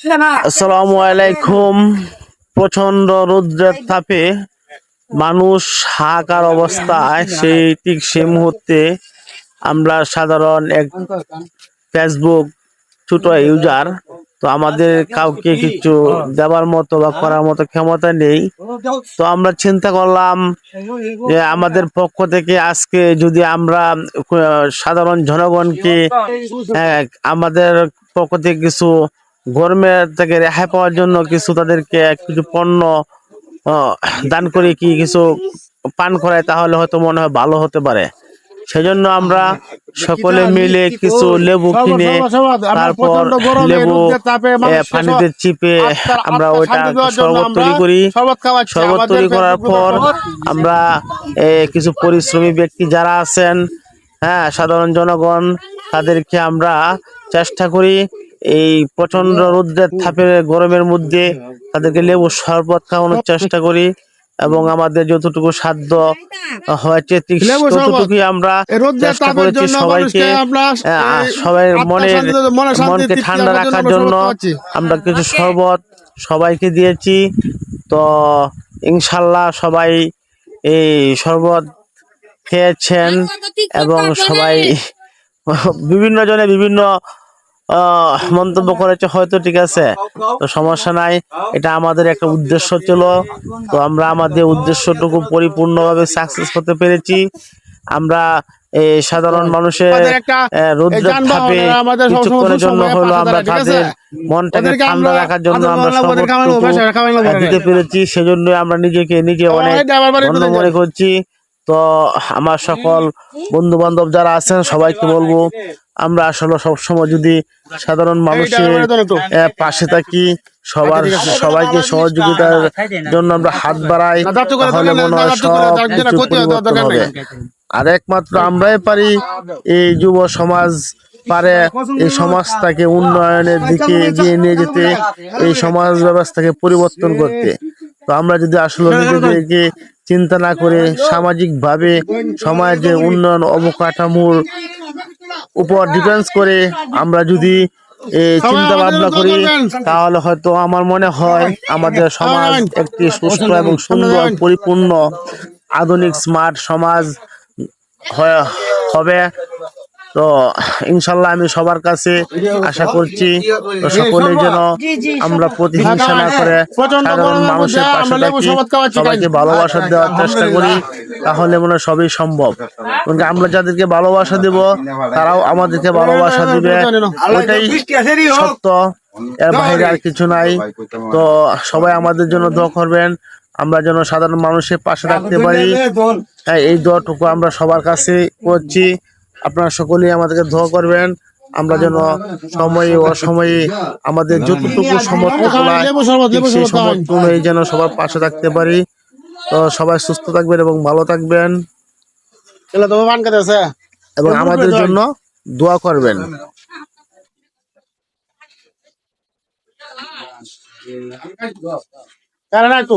আসসালামু আলাইকুম। প্রচণ্ড রৌদ্রের তাপে মানুষ হাহাকার অবস্থায়। সেই ঠিক সেই মুহূর্তে আমরা সাধারণ এক ফেসবুক ছোট ইউজার তো আমাদের কাউকে কিছু দেওয়ার মতো বা করার মতো ক্ষমতা নেই। তো আমরা চিন্তা করলাম যে আমাদের পক্ষ থেকে আজকে যদি আমরা সাধারণ জনগণকে আমাদের পক্ষ থেকে কিছু গরমের থেকে রেহাই পাওয়ার জন্য কিছু তাদেরকে কিছু পণ্য দান করে কি কিছু পান করায় তাহলে হয়তো মনে হয় ভালো হতে পারে। সেজন্য আমরা সকলে মিলে কিছু লেবু কিনে, তারপর লেবু পানিতে চিপে আমরা ওইটা শরবত তৈরি করি। শরবত তৈরি করার পর আমরা কিছু পরিশ্রমী ব্যক্তি যারা আছেন হ্যাঁ সাধারণ জনগণ, তাদেরকে আমরা চেষ্টা করি এই প্রচণ্ড রোদ্রের তাপে গরমের মধ্যে তাদেরকে লেবু শরবত খাওয়ানোর চেষ্টা করি এবং আমাদের যতটুকু সাধ্য হয়েছে। ততটুকুই আমরা চেষ্টা করেছি সবাইকে সবাই শান্তি মনকে ঠান্ডা রাখার জন্য আমরা কিছু শরবত সবাইকে দিয়েছি। তো ইনশাল্লাহ সবাই এই শরবত খেয়েছেন এবং সবাই বিভিন্ন জনে বিভিন্ন মন্তব্য করেছে হয়তো ঠিক আছে। তো সমস্যা নাই এটা আমাদের একটা উদ্দেশ্য ছিল। তো আমরা আমাদের উদ্দেশ্যটুকু পরিপূর্ণভাবে সাকসেস হতে পেরেছি। আমরা এই সাধারণ মানুষের কিছুক্ষণের জন্য হলো আমরা? তাদের মনটাকে ঠান্ডা রাখার জন্য আমরা সর্বোচ্চ। দিতে পেরেছি। সেজন্য আমরা নিজেকে নিজে অনেক ধন্য মনে করছি। তো আমার সকল বন্ধু বান্ধব যারা আছেন, সবাইকে বলব, আমরা আসলে সবসময় যদি সাধারণ মানুষের পাশে থাকি, সবার সবাইকে সহযোগিতার জন্য আমরা হাত বাড়াই, তাহলে মনে হয় সব কিছু পরিবর্তন হবে। আর একমাত্র আমরাই পারি, এই যুব সমাজ পারে, এই সমাজটাকে উন্নয়নের দিকে এগিয়ে নিয়ে যেতে, এই সমাজ ব্যবস্থাকে পরিবর্তন করতে। তো আমরা যদি আসলে নিজেদেরকে চিন্তা না করে সামাজিকভাবে সমাজের উন্নয়ন অবকাঠামোর উপর ডিপেন্স করে আমরা যদি চিন্তা ভাবনা করি তাহলে হয়তো আমার মনে হয় আমাদের সমাজ একটি সুস্থ এবং সুন্দর পরিপূর্ণ আধুনিক স্মার্ট সমাজ হবে। তো ইনশাল্লাহ আমি সবার কাছে আশা করছি তো সকলেই যেন আমরা প্রতিহিংসা না করে সাধারণ মানুষের পাশে থাকি সবাইকে ভালোবাসা দেওয়ার চেষ্টা করি তাহলে মনে হয় সবই সম্ভব কারণ আমরা যাদেরকে ভালোবাসা দেব তারাও আমাদেরকে ভালোবাসা দিবে ওইটাই সত্য এর বাইরে আর কিছু নাই তো সবাই আমাদের জন্য দোয়া করবেন আমরা যেন সাধারণ মানুষের পাশে রাখতে পারি হ্যাঁ এই দোয়াটুকু আমরা সবার কাছে করছি আপনারা সকলেই আমাদেরকে দোয়া করবেন। আমরা যেন সময়ে অসময়ে আমাদের যতটুকু সমর্থ অনুযায়ী যেন সবার পাশে থাকতে পারি। তো সবাই সুস্থ থাকবেন এবং ভালো থাকবেন। এবং আমাদের জন্য দোয়া করবেন। কারণ একটু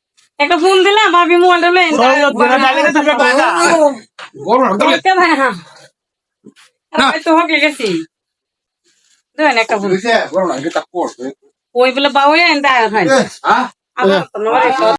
একটা ফোন দিলাম ভাবি মোবাইলটা লেন হ্যাঁ। তো হকে গেছি। দেন একটা ফোন ওই বলে বাবু আমার তো নয়